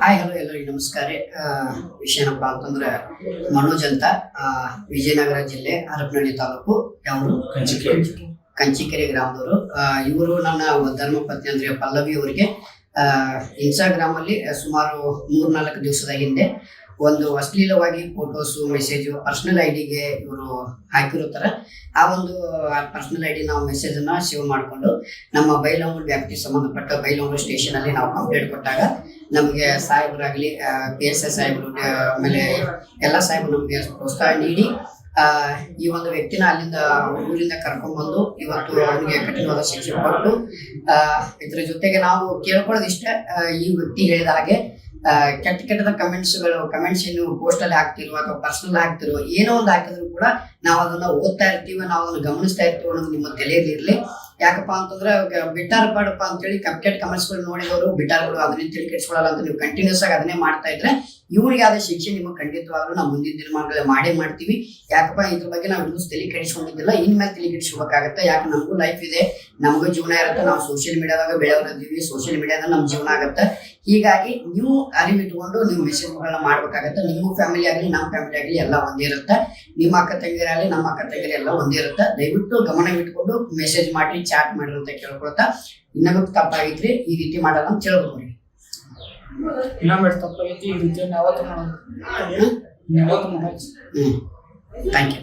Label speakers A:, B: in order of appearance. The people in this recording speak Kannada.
A: ಹಾಯ್ ಹಲೋ ಎಲ್ಲರಿಗೂ ನಮಸ್ಕಾರ ವಿಷಯ ಏನಪ್ಪಾ ಅಂತಂದ್ರೆ ಮನೋಜ್ ಅಂತ ವಿಜಯನಗರ ಜಿಲ್ಲೆ ಹರಪನಹಳ್ಳಿ ತಾಲೂಕು ಯಾವರು?
B: ಕಂಚಿಕೇರಿ.
A: ಕಂಚಿಕೆರೆ ಗ್ರಾಮದವರು. ಇವರು ನನ್ನ ಧರ್ಮಪತ್ನಿ ಅಂದ್ರೆ ಪಲ್ಲವಿ ಅವರಿಗೆ ಇನ್ಸ್ಟಾಗ್ರಾಮ್ ಅಲ್ಲಿ ಸುಮಾರು ಮೂರ್ನಾಲ್ಕು ದಿವಸದ ಹಿಂದೆ ಒಂದು ಅಶ್ಲೀಲವಾಗಿ ಫೋಟೋಸು ಮೆಸೇಜು ಪರ್ಸನಲ್ ಐಡಿಗೆ ಇವರು ಹಾಕಿರುತ್ತಾರೆ. ಆ ಒಂದು ಪರ್ಸನಲ್ ಐಡಿ ನಾವು ಮೆಸೇಜ್ ಅನ್ನ ಸೇವ್ ಮಾಡಿಕೊಂಡು ನಮ್ಮ ಬೈಲಂಗೂರು ವ್ಯಾಪ್ತಿ ಸಂಬಂಧಪಟ್ಟ ಬೈಲಂಗೂರು ಸ್ಟೇಷನ್ ಅಲ್ಲಿ ನಾವು ಕಂಪ್ಲೇಂಟ್ ಕೊಟ್ಟಾಗ ನಮಗೆ ಸಾಹೇಬರಾಗಲಿ ಪಿ ಎಸ್ ಎಸ್ ಸಾಹೇಬರು ಆಮೇಲೆ ಎಲ್ಲ ಸಾಹೇಬರು ನಮಗೆ ಪ್ರೋತ್ಸಾಹ ನೀಡಿ ಈ ಒಂದು ವ್ಯಕ್ತಿನ ಅಲ್ಲಿಂದ ಊರಿಂದ ಕರ್ಕೊಂಡ್ಬಂದು ಇವತ್ತು ಅವನಿಗೆ ಕಠಿಣವಾದ ಶಿಕ್ಷೆ ಕೊಟ್ಟು ಇದ್ರ ಜೊತೆಗೆ ನಾವು ಕೇಳ್ಕೊಳ್ಳೋದಿಷ್ಟ ಈ ವ್ಯಕ್ತಿ ಹೇಳಿದ ಹಾಗೆ ಕೆಟ್ಟ ಕೆಟ್ಟದ ಕಮೆಂಟ್ಸ್ಗಳು ಕಮೆಂಟ್ಸ್ ಏನು ಪೋಸ್ಟ್ ಅಲ್ಲಿ ಹಾಕ್ತಿರೋ ಅಥವಾ ಪರ್ಸನಲ್ ಹಾಕ್ತಿರೋ ಏನೋ ಒಂದು ಹಾಕಿದ್ರು ಕೂಡ ನಾವು ಅದನ್ನ ಓದ್ತಾ ಇರ್ತೀವಿ, ನಾವು ಅದನ್ನ ಗಮನಿಸ್ತಾ ಇರ್ತೀವಿ ಅನ್ನೋದು ನಿಮ್ಮ ತಲೆಯಲ್ಲಿ ಯಾಕಪ್ಪ ಅಂತಂದ್ರೆ ಬಿಟ್ಟಾರ್ ಪಾಡಪ್ಪ ಅಂತೇಳಿ ಕಪ್ಕೆಟ್ ಕಮರ್ಸ್ಗಳು ನೋಡಿದವರು, ಬಿಟ್ಟಾರ್ಗಳು ಅದನ್ನೇ ತಿಳಿ ಕೆಡಿಸ್ಕೊಳ್ಳಲ್ಲ ಅಂತ ನೀವು ಕಂಟಿನ್ಯೂಸ್ ಆಗಿ ಅದನ್ನೇ ಮಾಡ್ತಾ ಇದ್ರೆ ಇವ್ರಿಗೆ ಆದ ಶಿಕ್ಷೆ ನಿಮಗೆ ಖಂಡಿತವಾಗ್ಲೂ ನಾವು ಮುಂದಿನ ದಿನಮಾನಗಳಲ್ಲಿ ಮಾಡೇ ಮಾಡ್ತೀವಿ. ಯಾಕಪ್ಪ ಇದ್ರ ಬಗ್ಗೆ ನಾವು ಇನ್ನೂ ತಲೆ ಕೆಡಿಸ್ಕೊಂಡಿದ್ದಿಲ್ಲ ಇನ್ಮೇಲೆ ತಲೆ ಕೆಡಿಸ್ಕೋಬೇಕಾಗತ್ತೆ ಯಾಕೆ ನಮಗೂ ಲೈಫ್ ಇದೆ, ನಮಗೂ ಜೀವನ ಇರುತ್ತೆ, ನಾವು ಸೋಷಿಯಲ್ ಮೀಡಿಯಾದಾಗ ಬೆಳೆಯೋರಿದ್ದೀವಿ ಸೋಷಿಯಲ್ ಮೀಡಿಯಾದಾಗ ನಮ್ಮ ಜೀವನ ಆಗುತ್ತೆ. ಹೀಗಾಗಿ ನೀವು ಅರಿವಿಟ್ಕೊಂಡು ನೀವು ಮೆಸೇಜ್ಗಳನ್ನ ಮಾಡ್ಬೇಕಾಗತ್ತೆ. ನಿಮ್ಮ ಫ್ಯಾಮಿಲಿ ಆಗಲಿ, ನಮ್ಮ ಫ್ಯಾಮಿಲಿ ಆಗಲಿ ಎಲ್ಲ ಒಂದೇ ಇರುತ್ತೆ. ನಿಮ್ಮ ಅಕ್ಕ ತಂಗಿರಾಗಲಿ ನಮ್ಮ ಅಕ್ಕ ತಂಗಿರ ಎಲ್ಲ ಒಂದೇ ಇರುತ್ತೆ. ದಯವಿಟ್ಟು ಗಮನವಿಟ್ಕೊಂಡು ಮೆಸೇಜ್ ಮಾಡಿ ಚಾಟ್ ಮಾಡ್ರಿ ಅಂತ ಕೇಳ್ಕೊಳ್ತಾ. ಇನ್ನೊಬ್ಬ ತಪ್ಪಾಗಿದ್ರೆ ಈ ರೀತಿ ಮಾಡಲ್ಲ ಅಂತ ಕೇಳ್ಬೋದು
B: ಇನ್ನೊಮ್ಮೆ ತಪ್ಪಾಗೈತಿ ಈ ರೀತಿ ಯಾವತ್ತು ಮಾಡೋದು ಯಾವತ್ತು ಮಾಡೋದು
A: ಹ್ಞೂ ಥ್ಯಾಂಕ್ ಯು